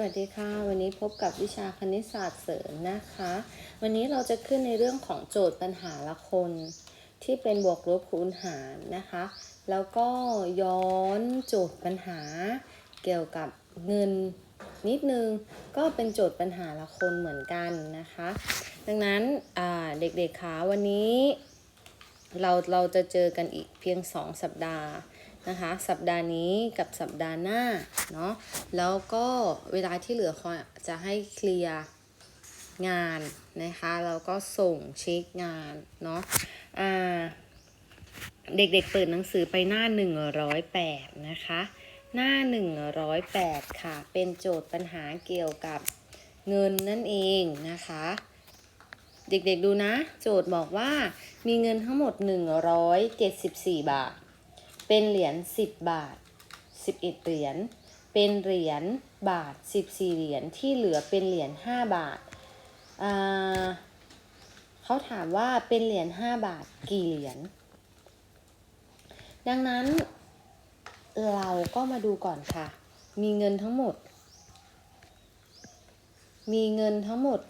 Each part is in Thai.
วัสดีค่ะ วันนี้พบกับวิชาคณิตศาสตร์เสริมนะคะ วันนี้เราจะขึ้นในเรื่องของโจทย์ปัญหาละคน ที่เป็นบวกลบคูณหารนะคะ แล้วก็ย้อนโจทย์ปัญหา เกี่ยวกับเงินนิดนึงก็เป็นโจทย์ปัญหาละคนเหมือนกันนะคะ ดังนั้นเด็กๆคะวันนี้ เราเราจะเจอกันอีกเพียง 2 สัปดาห์ นะคะสัปดาห์นี้กับสัปดาห์หน้าเนาะแล้วก็เวลาที่เหลือคอยจะให้เคลียร์งานนะคะแล้วก็ส่งเช็คงานเนาะอ่าเด็กๆเปิดหนังสือไปหน้า 108 นะคะ หน้า 108 ค่ะ เป็นโจทย์ปัญหาเกี่ยวกับเงินนั่นเองนะคะ เด็กๆดูนะ โจทย์บอกว่ามีเงินทั้งหมด 174 บาท เป็นเหรียญ10บาท11เหรียญ เป็นเหรียญบาท14เหรียญ ที่เหลือเป็นเหรียญ5บาทอ่าเขาถามว่าเป็นเหรียญ5บาทกี่เหรียญ ดังนั้นเราก็มาดูก่อนค่ะ มีเงินทั้งหมด มีเงินทั้งหมด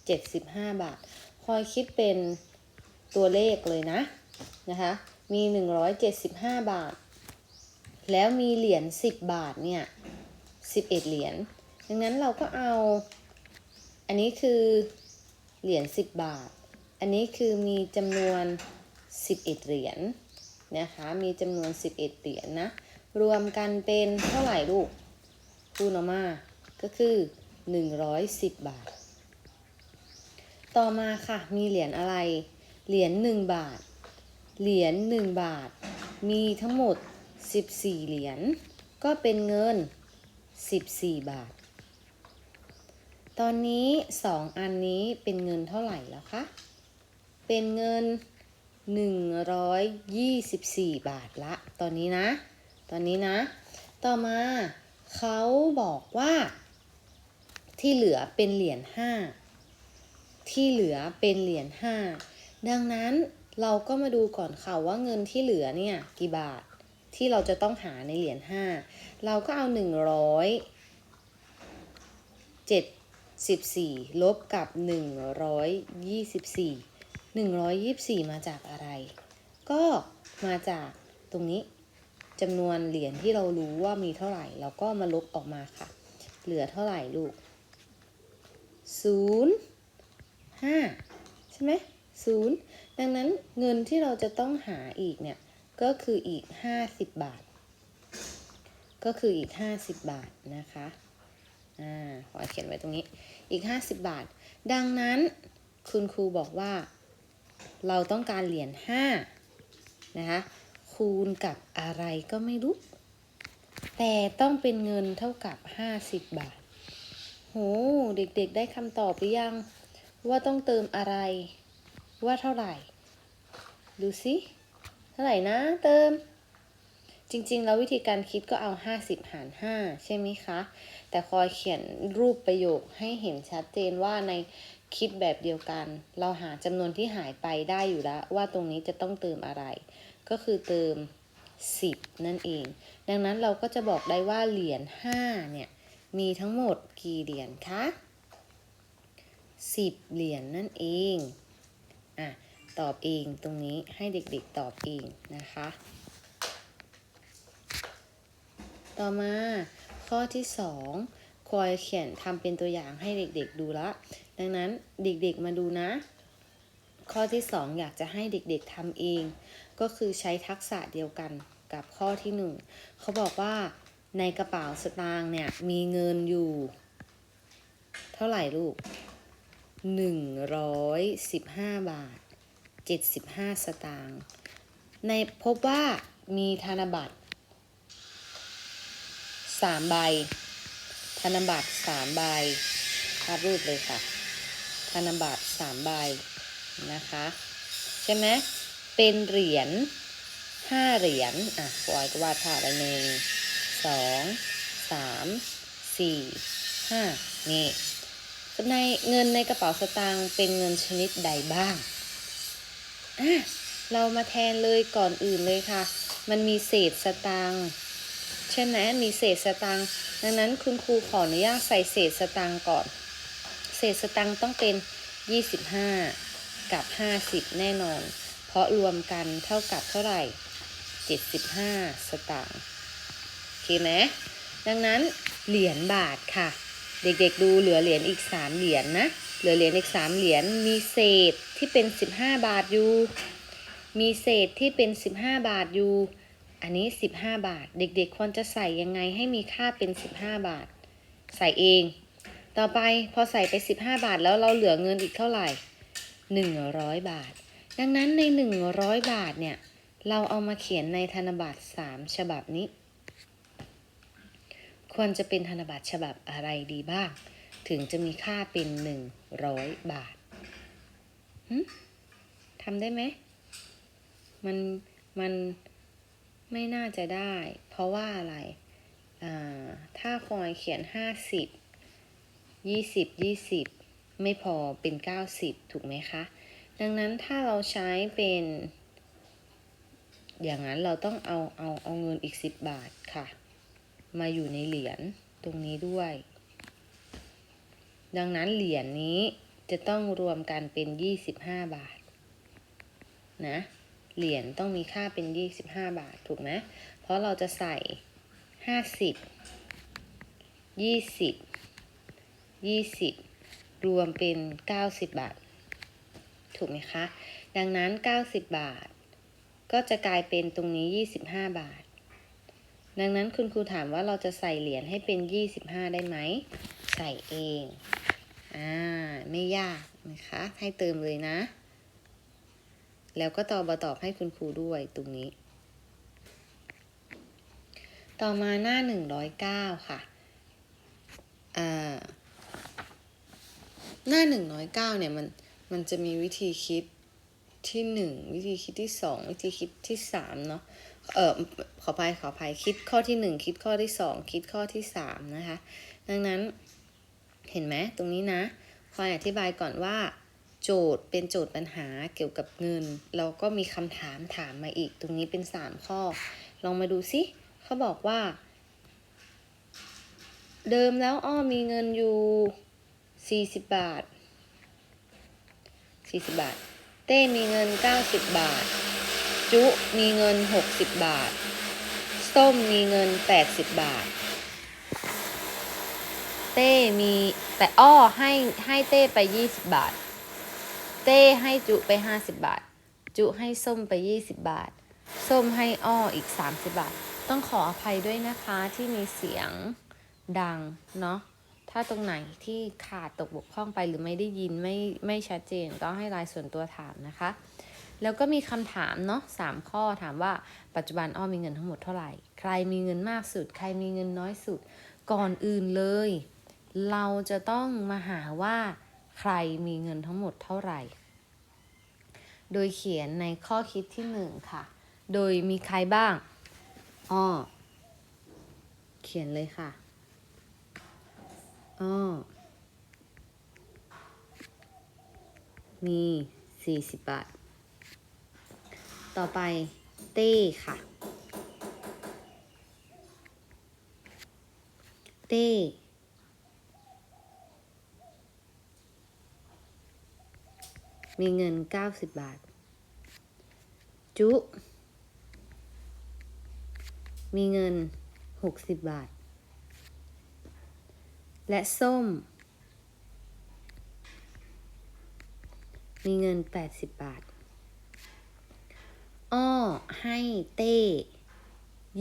175บาท คอยคิดเป็นตัวเลขเลยนะนะคะ มี 175 บาท แล้วมีเหรียญ10 บาทเนี่ย11 เหรียญดังนั้นเราก็เอา อันนี้คือเหรียญ10 บาท อันนี้คือมีจำนวน 11 เหรียญนะคะ มีจำนวน 11 เหรียญนะรวมกันเป็นเท่าไหร่ลูกคูณออกมา ก็คือ 110 บาท ต่อมาค่ะ มีเหรียญอะไร เหรียญ1บาท เหรียญ1บาท มีทั้งหมด 14 เหรียญ ก็เป็นเงิน 14 บาท ตอนนี้ 2 อันนี้เป็นเงินเท่าไหร่แล้วคะ เป็นเงิน 124 บาทละ ตอนนี้นะ ตอนนี้นะ ต่อมาเขาบอกว่า ที่เหลือเป็นเหรียญ5ที่เหลือเป็นเหรียญ5ดังนั้น เราก็มาดูก่อนค่ะว่าเงินที่เหลือเนี่ยกี่บาทที่เราจะต้องหาในเหรียญ5เราก็เอา174ลบกับ124 124มาจากอะไร ก็มาจากตรงนี้จำนวนเหรียญที่เรารู้ว่ามีเท่าไหร่ เราก็มาลบออกมาค่ะ เหลือเท่าไหร่ลูกศูนย์ห้าใช่ไหม ศูนย์ดังนั้นเงินที่เราจะต้องหาอีกเนี่ย ก็คืออีก 50 บาท ก็คืออีก 50 บาทนะคะอ่าขอเขียนไว้ตรงนี้อีก 50 บาท ดังนั้นคุณครูบอกว่า เราต้องการเหรียญ5นะคะคูณกับอะไรก็ไม่รู้ แต่ต้องเป็นเงินเท่ากับ 50 บาท โห เด็กๆได้คำตอบหรือยัง ว่าต้องเติมอะไร ว่าเท่าไหร่ ดูสิเท่าไหร่นะ เติม จริงๆ แล้ววิธีการคิดก็เอา 50 หาร 5 ใช่ไหมคะ แต่คอยเขียนรูปประโยคให้เห็นชัดเจนว่าในคิดแบบเดียวกัน เราหาจำนวนที่หายไปได้อยู่แล้ว ว่าตรงนี้จะต้องเติมอะไร ก็คือเติม 10 นั่นเอง ดังนั้นเราก็จะบอกได้ว่าเหรียญ5เนี่ยมีทั้งหมดกี่เหรียญคะ 10 เหรียญนนั่นเอง อะตอบเองตรงนี้ให้เด็กๆตอบเองนะคะ ต่อมาข้อที่ 2 คอยเขียนทำเป็นตัวอย่างให้เด็กๆดูละ ดังนั้นเด็กๆมาดูนะ ข้อที่ 2 อยากจะให้เด็กๆทำเอง ก็คือใช้ทักษะเดียวกันกับข้อที่ 1 เขาบอกว่าในกระเป๋าสตางค์เนี่ยมีเงินอยู่ เท่าไหร่ลูก 115 บาท 75 สตางค์ในพบว่ามีธนบัตร3ใบ ธนบัตร3ใบภาพรูปเลยค่ะ ธนบัตร3ใบนะคะ ใช่ไหมเป็นเหรียญ5เหรียญ อะปอยก็วาดภาพไปหนึ่งสองสามสี่ห้านี่ ในเงินในกระเป๋าสตางค์เป็นเงินชนิดใดบ้าง เรามาแทนเลยก่อนอื่นเลยค่ะ มันมีเศษสตางค์ชช่ไหมมีเศษสตังค์ดังนั้นคุณครูขออนุญาตใส่เศษสตังค์ก่อน เศษสตังค์ต้องเป็น 25 กับ 50 แน่นอน เพราะรวมกันเท่ากับเท่าไหร่ 75 สตางค์โอเคไหมดังนั้นเหรียญบาทค่ะ เด็กๆดูเหลือเหรียญอีก3เหรียญนะ เหลือเหรียญอีก3เหรียญ มีเศษที่เป็น15บาทอยู่ มีเศษที่เป็น15บาทอยู่ อันนี้15บาท เด็กๆควรจะใส่ยังไงให้มีค่าเป็น15บาท ใส่เอง ต่อไปพอใส่ไป15บาทแล้วเราเหลือเงินอีกเท่าไหร่100บาท ดังนั้นใน100บาทเนี่ย เราเอามาเขียนในธนบัตร3ฉบับนี้ ควรจะเป็นธนบัตรฉบับอะไรดีบ้าง ถึงจะมีค่าเป็น100บาทหึทำได้ไหม มัน มันไม่น่าจะได้ เพราะว่าอะไร ถ้าคอยเขียน50 20 20ไม่พอเป็น90ถูกไหมคะ ดังนั้นถ้าเราใช้เป็น อย่างนั้นเราต้องเอาเอาเอาเงินอีก10บาทค่ะ มาอยู่ในเหรียญตรงนี้ด้วย ดังนั้นเหรียญนี้จะต้องรวมกันเป็น 25 บาท นะ เหรียญต้องมีค่าเป็น 25 บาท ถูกไหมเพราะเราจะใส่ 50 20 20 รวมเป็น 90 บาท ถูกไหมคะ ดังนั้น 90 บาท ก็จะกลายเป็นตรงนี้ 25 บาท ดังนั้นคุณครูถามว่าเราจะใส่เหรียญให้เป็น 25 ได้ไหม ใส่เอง อ่า ไม่ยากนะคะ ให้เติมเลยนะ แล้วก็ตอบตอบให้คุณครูด้วยตรงนี้ ต่อมาหน้า 109 ค่ะอ่าหน้า 109 เนี่ยมันมันจะมีวิธีคิดที่ 1 วิธีคิดที่ 2 วิธีคิดที่3เนาะ เออขออภัยขออภัยคิดข้อที่ 1 คิดข้อที่ 2 คิดข้อที่ 3 นะคะ ดังนั้นเห็นไหมตรงนี้นะคอยอธิบายก่อนว่า โจทย์เป็นโจทย์ปัญหาเกี่ยวกับเงินแล้วก็มีคำถามถามมาอีก ตรงนี้เป็น 3 ข้อ ลองมาดูซิเขาบอกว่า เดิมแล้วอ้อมีเงินอยู่ 40 บาท 40 บาท เต้มีเงิน 90 บาท จุมีเงิน 60 บาท ส้มมีเงิน 80 บาท เต้มีแต่อ้อให้ให้เต้ไป 20 บาท เต้ให้จุไป 50 บาท จุให้ส้มไป 20 บาท ส้มให้อ้ออีก 30 บาท ต้องขออภัยด้วยนะคะที่มีเสียงดังเนาะถ้าตรงไหนที่ขาดตกบกพร่องไปหรือไม่ได้ยินไม่ไม่ชัดเจนก็ให้ไลน์ส่วนตัวถามนะคะ แล้วก็มีคำถามเนาะสามข้อถามว่าปัจจุบันอ้อมีเงินทั้งหมดเท่าไหร่ ใครมีเงินมากสุด ใครมีเงินน้อยสุด ก่อนอื่นเลย เราจะต้องมาหาว่าใครมีเงินทั้งหมดเท่าไหร่ โดยเขียนในข้อคิดที่หนึ่งค่ะ โดยมีใครบ้างอ้อเขียนเลยค่ะอ้อมีสี่สิบบาท ต่อไปเต้ค่ะ เต้มีเงินเก้าสิบบาท จุ มีเงินหกสิบบาท และส้ม มีเงิน 80 บาท อ้อ ให้เต้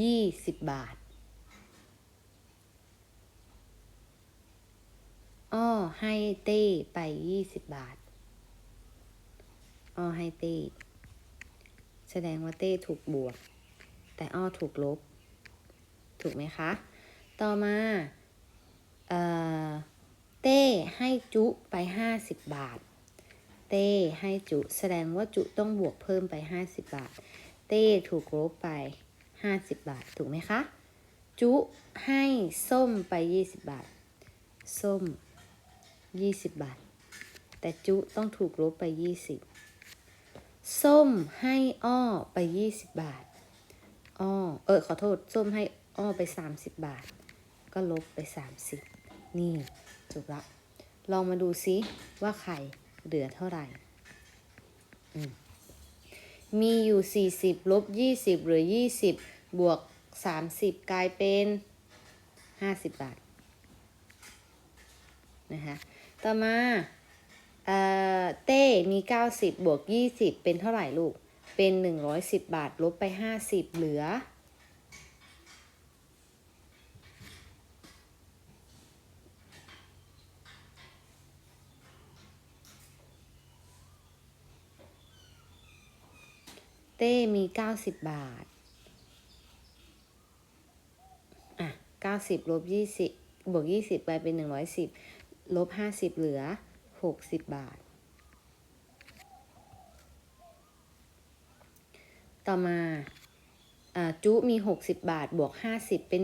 20บบาท อ้อ ให้เต้ไป20บบาท อ้อ ให้เต้ แสดงว่าเต้ถูกบวก แต่อ้อถูกลบ ถูกไหมคะ ต่อมา เอ่อ เต้ให้จุไป50บาท เต้ให้จุ แสดงว่าจุต้องบวกเพิ่มไป 50 บาท เต้ถูกลบไป 50 บาท ถูกไหมคะ จุให้ส้มไป 20 บาท ส้ม 20 บาท แต่จุต้องถูกลบไป 20 ส้มให้อ้อไป 20 บาท อ้อ เออขอโทษ ส้มให้อ้อไป 30 บาท ก็ลบไป 30 นี่จบละลองมาดูซิว่าไข่ เหลือเท่าไหร่มมีอยู่ 40ลบ20เหลือ 20 บวก 30 กลายเป็น 50 บาท นะคะ ต่อมาเอ่อเต้มี 90 บวก 20 เป็นเท่าไหร่ลูก เป็น 110 บาท ลบไป 50 เหลือ เต้มี90บาท อะ90ลบ20บวก20ไปเป็น110ลบ50เหลือ60บาท ต่อมาอ่าจุมี60บาท บวก50เป็น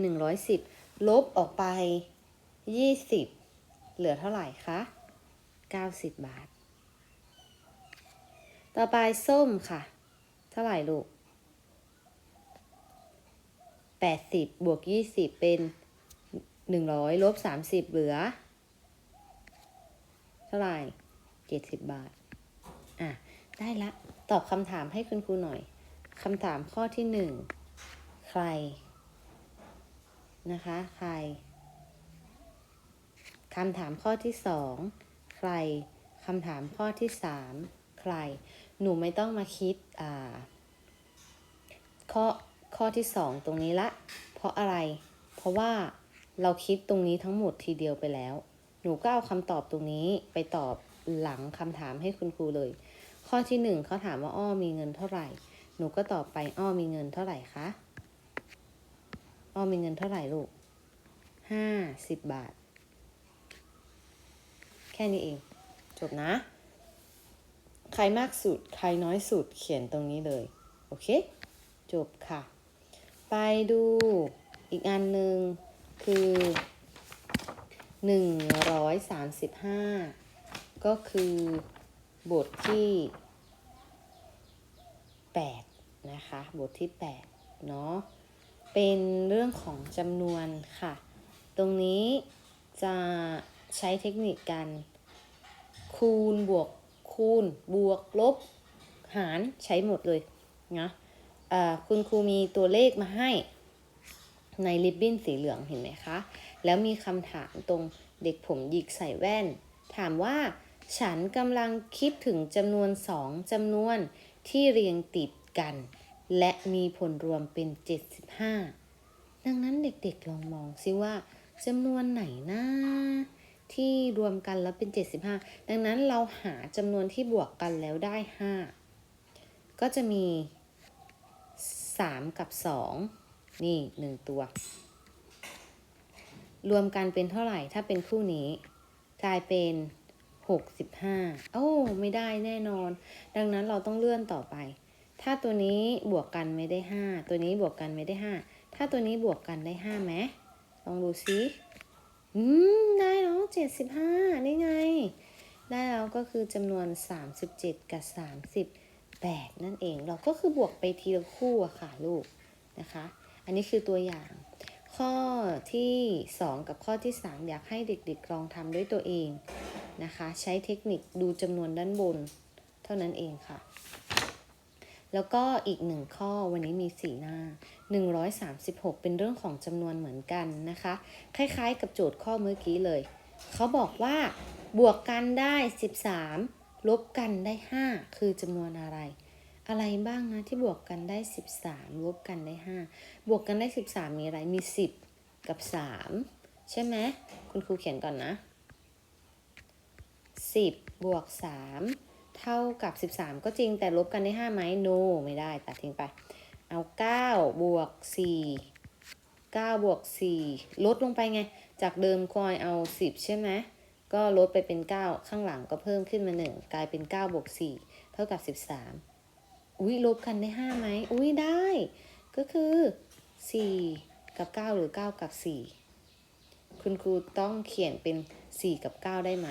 110ลบออกไป20เหลือเท่าไหร่คะ90บาท ต่อไปส้มค่ะ เท่าไหร่ลูก80บวก20เป็น100ลบ30เหลือ เท่าไหร่70บาท อะ ได้ละ ตอบคำถามให้คุณครูหน่อยคำถามข้อที่หนึ่งใคร นะคะ ใครคำถามข้อที่สองใครคำถามข้อที่สาม ใคร หนูไม่ต้องมาคิดอ่าข้อข้อที่สองตรงนี้ละ เพราะอะไร เพราะว่าเราคิดตรงนี้ทั้งหมดทีเดียวไปแล้ว หนูก็เอาคำตอบตรงนี้ไปตอบหลังคำถามให้คุณครูเลย ข้อที่หนึ่งเขาถามว่าอ้อมีเงินเท่าไหร่ หนูก็ตอบไปอ้อมีเงินเท่าไหร่คะ อ้อมีเงินเท่าไหร่ลูกห้าสิบบาท แค่นี้เอง จบนะ ใครมากสุด ใครน้อยสุด เขียนตรงนี้เลย โอเค จบค่ะ ไปดูอีกอันหนึ่งคือหนึ่งร้อยสามสิบห้าก็คือบทที่แปดนะคะ บทที่แปดเนาะ เป็นเรื่องของจำนวนค่ะ ตรงนี้จะใช้เทคนิคการคูณบวก คูณ บวก ลบ หาร ใช้หมดเลยนะเอ่อคุณครูมีตัวเลขมาให้ในริบบิ้นสีเหลืองเห็นไหมคะ แล้วมีคำถามตรงเด็กผมหยิกใส่แว่น ถามว่า ฉันกำลังคิดถึงจำนวนสองจำนวนที่เรียงติดกัน และมีผลรวมเป็น 75 ดังนั้นเด็กๆลองมองซิว่าจำนวนไหนนะ ที่รวมกันแล้วเป็น 75 ดังนั้นเราหาจำนวนที่บวกกันแล้วได้ 5 ก็จะมี 3 กับ 2 นี่ 1 ตัว รวมกันเป็นเท่าไหร่ถ้าเป็นคู่นี้ กลายเป็น 65 โอ้ ไม่ได้แน่นอน ดังนั้นเราต้องเลื่อนต่อไป ถ้าตัวนี้บวกกันไม่ได้ 5 ตัวนี้บวกกันไม่ได้ 5 ถ้าตัวนี้บวกกันได้5ไหมลองดูซิ อืม ได้แล้ว75นี่ไง ได้แล้วก็คือจำนวน37กับ38นั่นเอง เราก็คือบวกไปทีละคู่อะค่ะลูกนะคะ อันนี้คือตัวอย่าง ข้อที่ 2 กับข้อที่ 3 อยากให้เด็กๆลองทำด้วยตัวเองนะคะ ใช้เทคนิคดูจำนวนด้านบน เท่านั้นเองค่ะ แล้วก็อีกหนึ่งข้อวันนี้มีสีหน้า 136 เป็นเรื่องของจำนวนเหมือนกันนะคะ คล้ายๆ กับโจทย์ข้อเมื่อกี้เลย เขาบอกว่าบวกกันได้ 13 ลบกันได้ 5 คือจำนวนอะไร อะไรบ้างนะที่บวกกันได้ 13 ลบกันได้ 5 บวกกันได้ 13 มีอะไรมี 10 กับ 3 ใช่ไหมคุณครูเขียนก่อนนะ 10 บวก 3 เท่ากับ 13 ก็จริงแต่ลบกันได้ 5 ไหม no ไม่ได้ตัดทิ้งไป เอา 9 บวก 4 9 บวก 4 ลดลงไปไง จากเดิมคอยเอา 10 ใช่ไหม ก็ลดไปเป็น 9 ข้างหลังก็เพิ่มขึ้นมา 1 กลายเป็น 9 บวก 4 เท่ากับ 13 อุ้ยลบกันได้ 5 ไหม อุ้ยได้ ก็คือ 4 กับ 9 หรือ 9 กับ 4 คุณครูต้องเขียนเป็น 4 กับ 9 ได้ไหม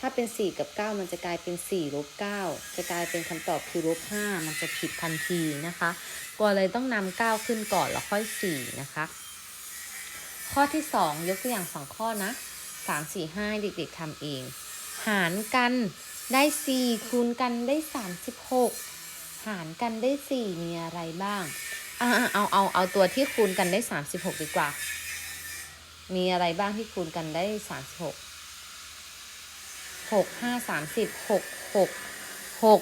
ถ้าเป็น 4 กับ 9 มันจะกลายเป็น4ลบ9จะกลายเป็นคำตอบคือลบ5มันจะผิดทันทีนะคะก็เลยต้องนำ9ขึ้นก่อนแล้วค่อย 4 นะคะ ข้อที่สองยกตัวอย่างสองข้อนะสามสี่ห้าเด็กๆทำเอง หารกันได้สี่คูณกันได้สามสิบหกหารกันได้สี่มีอะไรบ้างอ่าเอาเอาเอาตัวที่คูณกันได้สามสิบหกดีกว่า มีอะไรบ้างที่คูณกันได้สามสิบ หกห้าสามสิบหกหกหก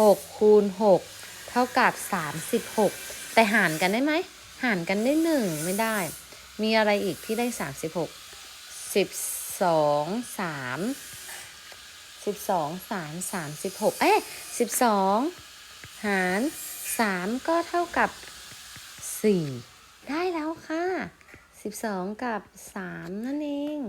หกคูณหกเท่ากับสามสิบหกแต่หารกันได้ไหมหารกันได้หนึ่งไม่ได้ มีอะไรอีกที่ได้สามสิบหกสิบสองสามสิบสองสามสามสิบหกเอ๊ะสิบสองหารสามก็เท่ากับสี่ได้แล้วค่ะ สิบสองกับสามนั่นเอง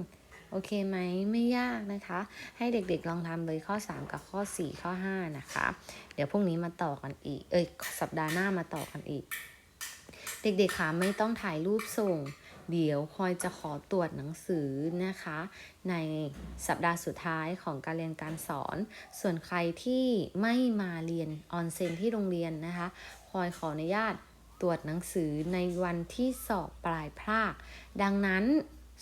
โอเคไหมไม่ยากนะคะ ให้เด็กๆลองทำเลยข้อ 3 กับข้อ 4 ข้อ 5 นะคะ เดี๋ยวพรุ่งนี้มาต่อกันอีก เอ้ย สัปดาห์หน้ามาต่อกันอีก เด็กๆคะไม่ต้องถ่ายรูปส่ง เดี๋ยวคอยจะขอตรวจหนังสือนะคะ ในสัปดาห์สุดท้ายของการเรียนการสอน ส่วนใครที่ไม่มาเรียนออนเซนที่โรงเรียนนะคะคอยขออนุญาต ตรวจหนังสือในวันที่สอบปลายภาค ดังนั้น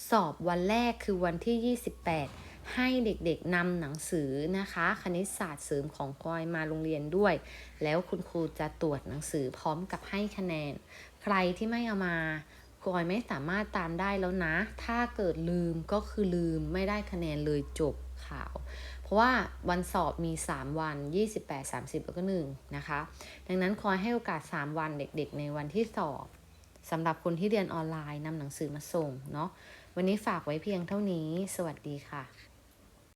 สอบวันแรกคือวันที่ 28 ให้เด็กๆนำหนังสือนะคะ คณิตศาสตร์เสริมของคอยมาโรงเรียนด้วย แล้วคุณครูจะตรวจหนังสือพร้อมกับให้คะแนน ใครที่ไม่เอามากอยไม่สามารถตามได้แล้วนะ ถ้าเกิดลืมก็คือลืมไม่ได้คะแนนเลยจบข่าว เพราะว่าวันสอบมี 3 วัน 28 30 แล้วก็1นะคะ ดังนั้นคอยให้โอกาส 3 วันเด็กๆ ในวันที่สอบสำหรับคนที่เรียนออนไลน์นำหนังสือมาส่งเนาะวันนี้ฝากไว้เพียงเท่านี้ สวัสดีค่ะ